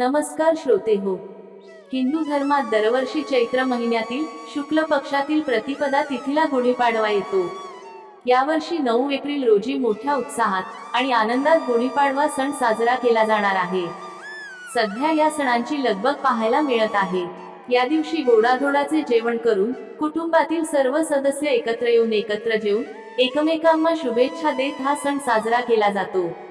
नमस्कार श्रोते हो. हिंदू धर्मात दरवर्षी चैत्र महिन्यातील शुक्ल पक्षातील प्रतिपदा तिथीला गुढीपाडवा येतो. यावर्षी नऊ एप्रिल रोजी मोठ्या उत्साहात आणि आनंदात गुढीपाडवा सण साजरा केला जाणार आहे. सध्या या सणांची लगबग पाहायला मिळत आहे. या दिवशी गोडाधोडाचे जेवण करून कुटुंबातील सर्व सदस्य एकत्र येऊन एकत्र जेवून एकमेकांना शुभेच्छा देत हा सण साजरा केला जातो.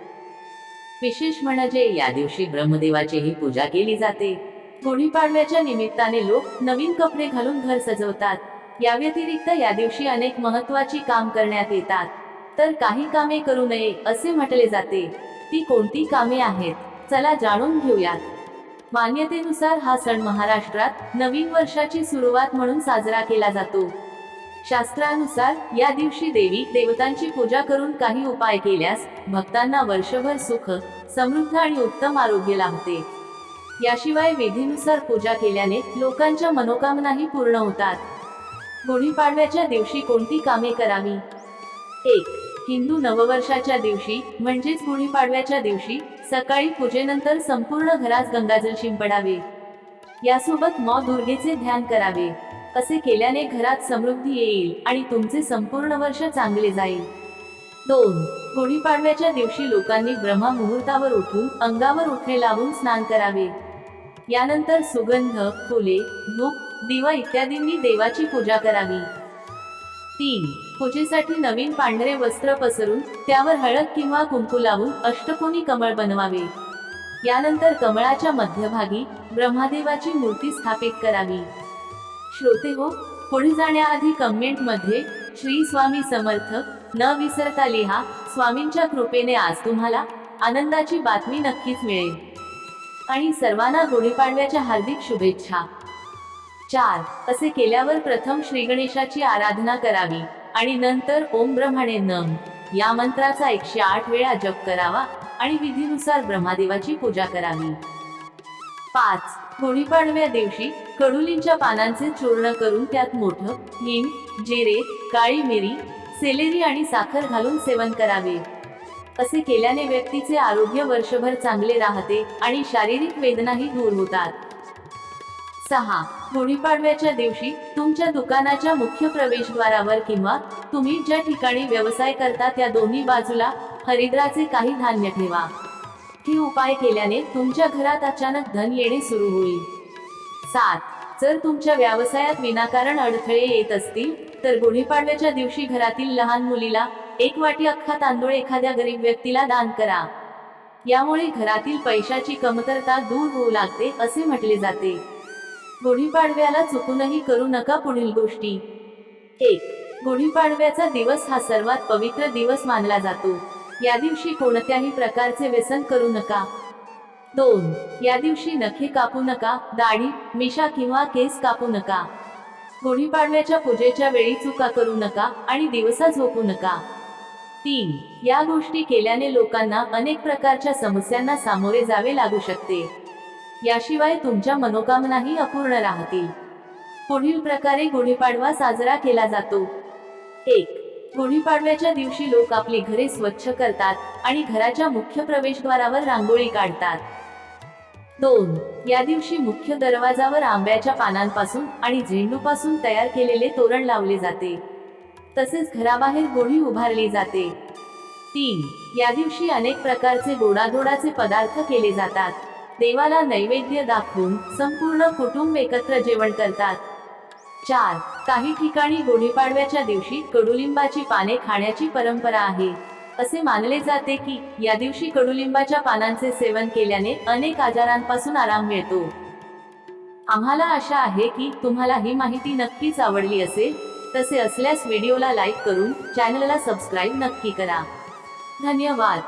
विशेष म्हणजे या दिवशी ब्रह्मदेवाचीही पूजा केली जाते. गुढीपाडव्याच्या निमित्ताने लोक नवीन कपडे घालून घर सजवतात. या व्यतिरिक्त या दिवशी अनेक महत्वाची काम करण्यात येतात. तर काही कामे करू नये असे म्हटले जाते. ती कोणती कामे आहेत? चला जाणून घेऊयात. मान्यतेनुसार हा सण महाराष्ट्रात नवीन वर्षाची सुरुवात म्हणून साजरा केला जातो. शास्त्रानुसार या दिवशी देवी देवतांची पूजा करून काही उपाय केल्यास भक्तांना वर्षभर सुख समृद्ध आणि उत्तम आरोग्य लाभते. याशिवाय विधीनुसार पूजा केल्याने लोकांच्या मनोकामनाही पूर्ण होतात. गुढीपाडव्याच्या दिवशी कोणती कामे करावी? एक हिंदू नववर्षाच्या दिवशी म्हणजेच गुढीपाडव्याच्या दिवशी सकाळी पूजेनंतर संपूर्ण घरात गंगाजल शिंपडावे. यासोबत मौ दुर्गेचे ध्यान करावे. असे केल्याने घरात समृद्धी येईल आणि तुमचे संपूर्ण वर्ष चांगले जाईल. दोन गुढीपाडव्याच्या दिवशी लोकांनी ब्रह्मा मुहूर्तावर उठून अंगावर उठणे लावून स्नान करावे. यानंतर सुगंध फुले धूप दिवा इत्यादींनी देवाची पूजा करावी. तीन पूजेसाठी नवीन पांढरे वस्त्र पसरून त्यावर हळद किंवा कुंकू लावून अष्टकोनी कमळ बनवावे. यानंतर कमळाच्या मध्यभागी ब्रह्मादेवाची मूर्ती स्थापित करावी. श्रोते हो पुढे जाण्याआधी कमेंटमध्ये श्री स्वामी समर्थ न विसरता लिहा स्वामींच्या कृपेने आज तुम्हाला आनंदाची बातमी नक्कीच मिळेल. आणि सर्वांना गुढीपाडव्याच्या हार्दिक शुभेच्छा. चार असे केल्यावर प्रथम श्री गणेशाची आराधना करावी आणि नंतर ओम ब्रह्माणे नम या मंत्राचा एकशे आठ वेळा जप करावा आणि विधीनुसार ब्रह्मादेवाची पूजा करावी. पाच थोडीपाडव्या दिवशी कडुलींच्या पानांचे चूर्ण करून त्यात मोठं हिंग जिरे काळी मिरी सेलेरी आणि साखर घालून सेवन करावे. असे केल्याने व्यक्तीचे आरोग्य वर्षभर चांगले राहते आणि शारीरिक वेदनाही दूर होतात. सहा. गुढीपाडव्याच्या दिवशी तुमच्या दुकानाच्या मुख्य प्रवेशद्वारावर किंवा तुम्ही ज्या ठिकाणी व्यवसाय करता त्या दोन्ही बाजूला हरिद्राचे काही धान्य ठेवा. हे उपाय केल्याने तुमच्या घरात अचानक धन येणे सुरू होईल. सात. जर तुमच्या व्यवसायात विनाकारण अडथळे येत असतील तर गुढीपाडव्याच्या दिवशी घरातील लहान मुलीला एक वाटी अख्खा तांदूळ एखाद्या गरीब व्यक्तीला दान करा. यामुळे घरातील पैशाची कमतरता दूर होऊ लागते असे म्हटले जाते. गुढीपाडव्याला चुकूनही करू नका पुढील गोष्टी. एक. गुढीपाडव्याचा दिवस हा सर्वात पवित्र दिवस मानला जातो. या दिवशी कोणत्याही प्रकारचे व्यसन करू नका. दोन या दिवशी नखे कापू नका दाढी मिशा किंवा केस कापू नका. गुढीपाडव्याच्या पूजेच्या वेळी चुका करू नका आणि दिवसा झोपू नका. तीन या गोष्टी केल्याने लोकांना अनेक प्रकारच्या समस्यांना सामोरे जावे लागू शकते. याशिवाय तुमच्या मनोकामनाही अपूर्ण राहतील. पुढील प्रकारे गुढीपाडवा साजरा केला जातो. एक गुढीपाडव्याच्या दिवशी लोक आपली घरे स्वच्छ करतात आणि घराच्या मुख्य प्रवेशद्वारावर रांगोळी काढतात. दोन या दिवशी मुख्य दरवाजावर आंब्याच्या पानांपासून आणि झेंडूपासून तयार केलेले तोरण लावले जाते. तसेच घराबाहेर गोढी उभारली जाते. तीन या दिवशी अनेक प्रकारचे गोडाधोडाचे पदार्थ केले जातात. देवाला नैवेद्य दाखवून संपूर्ण कुटुंब एकत्र जेवण करतात. चार काही ठिकाणी गुढीपाडव्याच्या दिवशी कडुलिंबाची पाने खाण्याची परंपरा आहे. असे मानले जाते की या दिवशी कडुलिंबाच्या पानांचे सेवन केल्याने अनेक आजारांपासून आराम मिळतो. आम्हाला आशा आहे की तुम्हाला ही माहिती नक्कीच आवडली असेल. तसे असल्यास व्हिडिओला लाईक करून चॅनलला सबस्क्राईब नक्की करा. धन्यवाद.